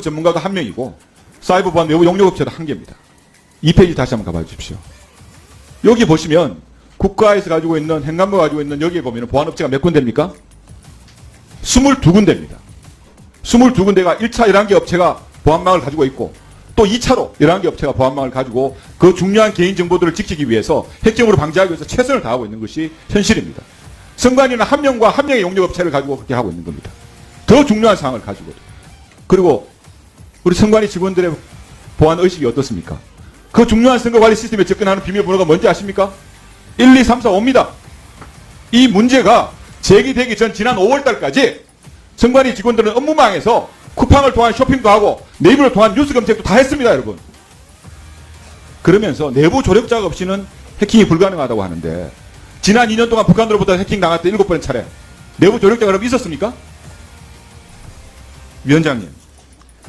전문가가 한 명이고 사이버 보안 외부 용역업체도 한 개입니다. 이 페이지 다시 한번 가봐 주십시오. 여기 보시면 국가에서 가지고 있는 행안부가 가지고 있는 여기에 보면 보안업체가 몇 군데입니까? 22군데입니다. 22군데가 1차 11개 업체가 보안망을 가지고 있고 또 2차로 11개 업체가 보안망을 가지고 그 중요한 개인 정보들을 지키기 위해서 핵점으로 방지하기 위해서 최선을 다하고 있는 것이 현실입니다. 선관위는 한 명과 한 명의 용역업체를 가지고 그렇게 하고 있는 겁니다. 더 중요한 사항을 가지고. 그리고 우리 선관위 직원들의 보안 의식이 어떻습니까? 그 중요한 선거관리 시스템에 접근하는 비밀번호가 뭔지 아십니까? 1, 2, 3, 4, 5입니다. 이 문제가 제기되기 전 지난 5월달까지 선관위 직원들은 업무망에서 쿠팡을 통한 쇼핑도 하고 네이버를 통한 뉴스 검색도 다 했습니다, 여러분. 그러면서 내부 조력 자가 없이는 해킹이 불가능하다고 하는데 지난 2년 동안 북한으로부터 해킹 당할 때 7번 차례 내부 조력자가 그럼 있었습니까? 위원장님